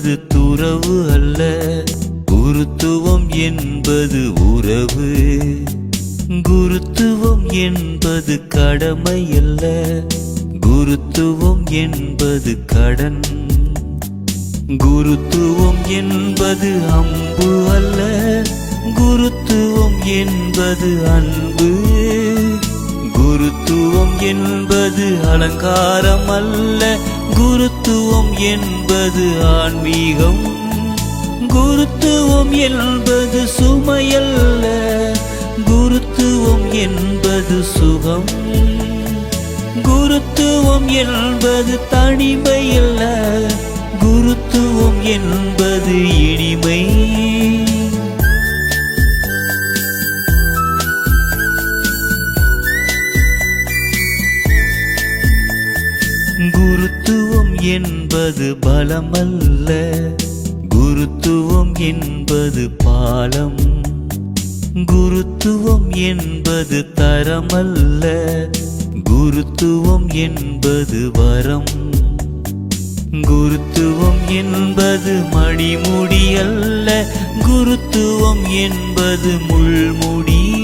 அது துறவு அல்ல. குருத்துவம் என்பது உறவு. குருத்துவம் என்பது கடமை அல்ல. குருத்துவம் என்பது கடன். குருத்துவம் என்பது அம்பு அல்ல. குருத்துவம் என்பது அன்பு. குருத்துவம் என்பது அலங்காரம் அல்ல. குருத்துவம் என்பது ஆன்மீகம். குருத்துவம் என்பது சுமையல்ல. குருத்துவம் என்பது சுகம். குருத்துவம் என்பது தனிமையல்ல. குருத்துவம் என்பது இனிமை. குரு என்பது பலமல்ல. குருத்துவம் என்பது பாலம். குருத்துவம் என்பது தரமல்ல. குருத்துவம் என்பது வரம். குருத்துவம் என்பது மணிமுடி அல்ல குருத்துவம் என்பது முள்முடி.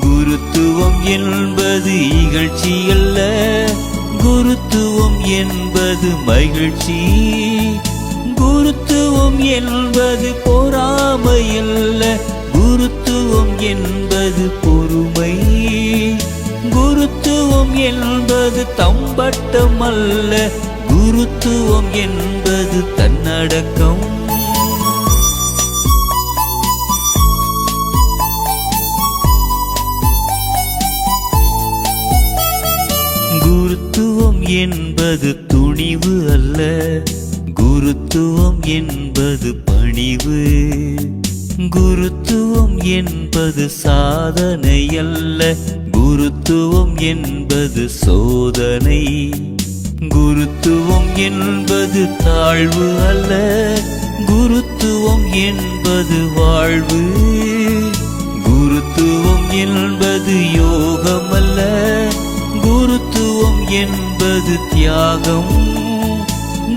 குருத்துவம் என்பது இகழ்ச்சி அல்ல குருத்துவம் என்பது மகிழ்ச்சி. குருத்துவம் என்பது பொறாமையல்ல. குருத்துவம் என்பது பொறுமை. குருத்துவம் என்பது தம்பட்டம் அல்ல குருத்துவம் என்பது தன்னடக்கம். என்பது துணிவு அல்ல. குருத்துவம் என்பது பணிவு. குருத்துவம் என்பது சாதனை அல்ல. குருத்துவம் என்பது சோதனை. குருத்துவம் என்பது தாழ்வு அல்ல. குருத்துவம் என்பது வாழ்வு. குருத்துவம் என்பது குருத்துவம் என்பது தியாகம்.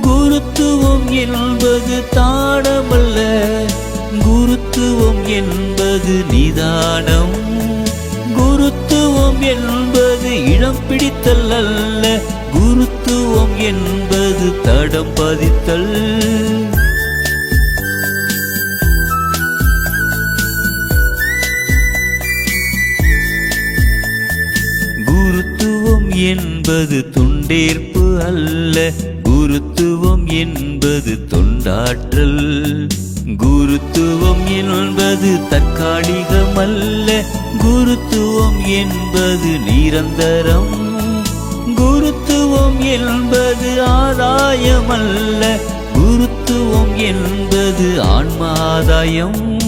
குருத்துவம் என்பது தாடமல்ல குருத்துவம் என்பது நிதானம். குருத்துவம் என்பது இடம் பிடித்தல் அல்ல. குருத்துவம் என்பது தடம் பதித்தல். என்பது துண்டேற்பு அல்ல. குருத்துவம் என்பது தொண்டாற்றல். குருத்துவம் என்பது தற்காலிகம் அல்ல குருத்துவம் என்பது நிரந்தரம். குருத்துவம் என்பது ஆதாயம் அல்ல குருத்துவம் என்பது ஆன்மாதாயம்.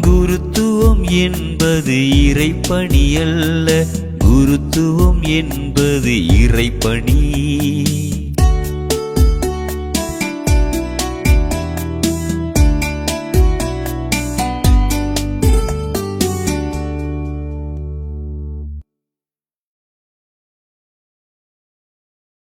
குருத்துவம் என்பது இறைப்பணி அல்ல குருத்துவம் என்பது இறைப்பணி.